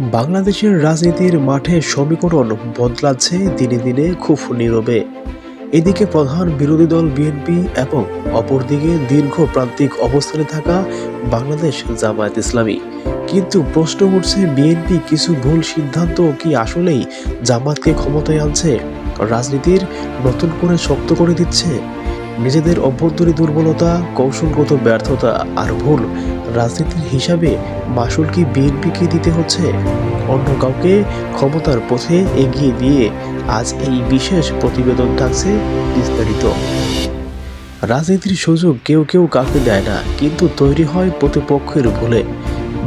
বাংলাদেশের রাজনীতির মাঠে সমীকরণ বদলাচ্ছে দিনে দিনে খুব নীরবে। এদিকে প্রধান বিরোধী দল বিএনপি এবং অপরদিকে দীর্ঘ প্রান্তিক অবস্থানে থাকা বাংলাদেশ জামায়াত ইসলামী। কিন্তু প্রশ্ন উঠছে, বিএনপি কিছু ভুল সিদ্ধান্ত কি আসলেই জামাতকে ক্ষমতায় আনছে? রাজনীতির নতুন করে শক্ত করে দিচ্ছে? নিজেদের অভ্যন্তরীণ দুর্বলতা, কৌশলগত ব্যর্থতা আর ভুল রাজনীতির হিসাবে মাসুল কি বিএনপিকে দিতে হচ্ছে। অন্য কাউকে ক্ষমতার পথে এগিয়ে দিয়ে আজ এই বিশেষ প্রতিবেদন থাকছে বিস্তারিত। রাজনীতির সুযোগ কেউ কেউ কাউকে দেয় না, কিন্তু তৈরি হয় প্রতিপক্ষের ভুলে।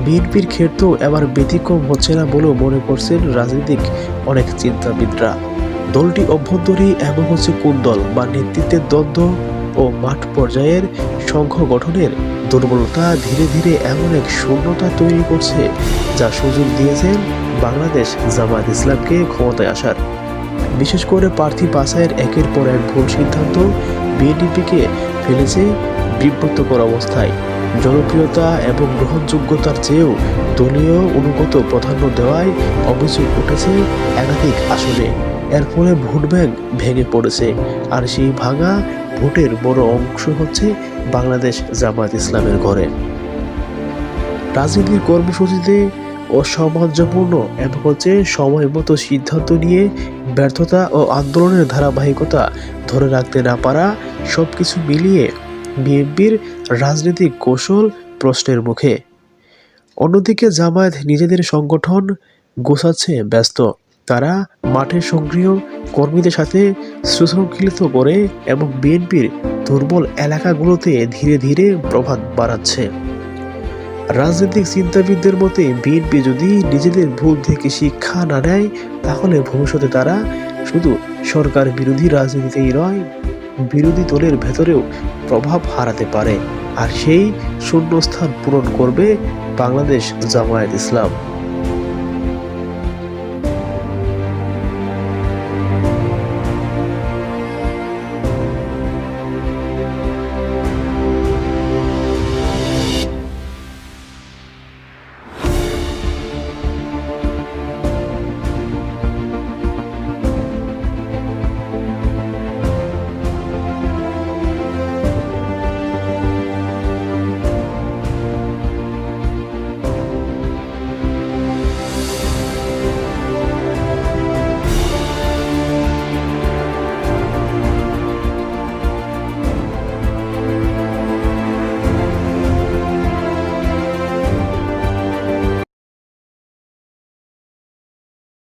বিএনপির ক্ষেত্রেও এবার ব্যতিক্রম হচ্ছে না বলেও মনে করছেন রাজনীতিক অনেক চিন্তাবিদরা। দলটি অভ্যন্তরীণ এবং হচ্ছে কোন দল বা নেতৃত্বের দ্বন্দ্ব ও মাঠ পর্যায়ের সংঘ গঠনের দুর্বলতা ধীরে ধীরে এমন এক শূন্যতা তৈরি করছে যা সুযোগ দিয়েছেন বাংলাদেশ জামায়াত ইসলামকে ক্ষমতায় আসার। বিশেষ করে প্রার্থী বাছাইয়ের একের পর এক ভুল সিদ্ধান্ত বিএনপিকে ফেলেছে বিব্রতকর অবস্থায়। জনপ্রিয়তা এবং গ্রহণযোগ্যতার চেয়েও দলীয় অনুগত প্রাধান্য দেওয়ায় অভিযোগ উঠেছে একাধিক আসনে। এর ফলে ভোট ব্যাংক ভেঙে পড়েছে। আর সেই ভাঙা ভোটের বড় অংশ হচ্ছে বাংলাদেশ জামায়াত ইসলামের ঘরে। রাজনীতির কর্মসূচিতে অসামঞ্জস্যপূর্ণ এবং হচ্ছে সময় মতো সিদ্ধান্ত নিয়ে ব্যর্থতা ও আন্দোলনের ধারাবাহিকতা ধরে রাখতে না পারা সব কিছু মিলিয়ে বিএনপির রাজনৈতিক কৌশল প্রশ্নের মুখে। অন্যদিকে জামায়াত নিজেদের সংগঠন গোছাচ্ছে ব্যস্ত। তারা মাঠে সক্রিয় কর্মীদের সাথে সুশৃঙ্খলিত করে এবং বিএনপির দুর্বল এলাকাগুলোতে ধীরে ধীরে প্রভাব বাড়াচ্ছে। রাজনৈতিক চিন্তাবিদদের মতে, বিএনপি যদি নিজেদের ভুল থেকে শিক্ষা না নেয়, তাহলে ভবিষ্যতে তারা শুধু সরকার বিরোধী রাজনীতিতেই নয়, বিরোধী দলের ভেতরেও প্রভাব হারাতে পারে। আর সেই শূন্যস্থান পূরণ করবে বাংলাদেশ জামায়াত ইসলাম।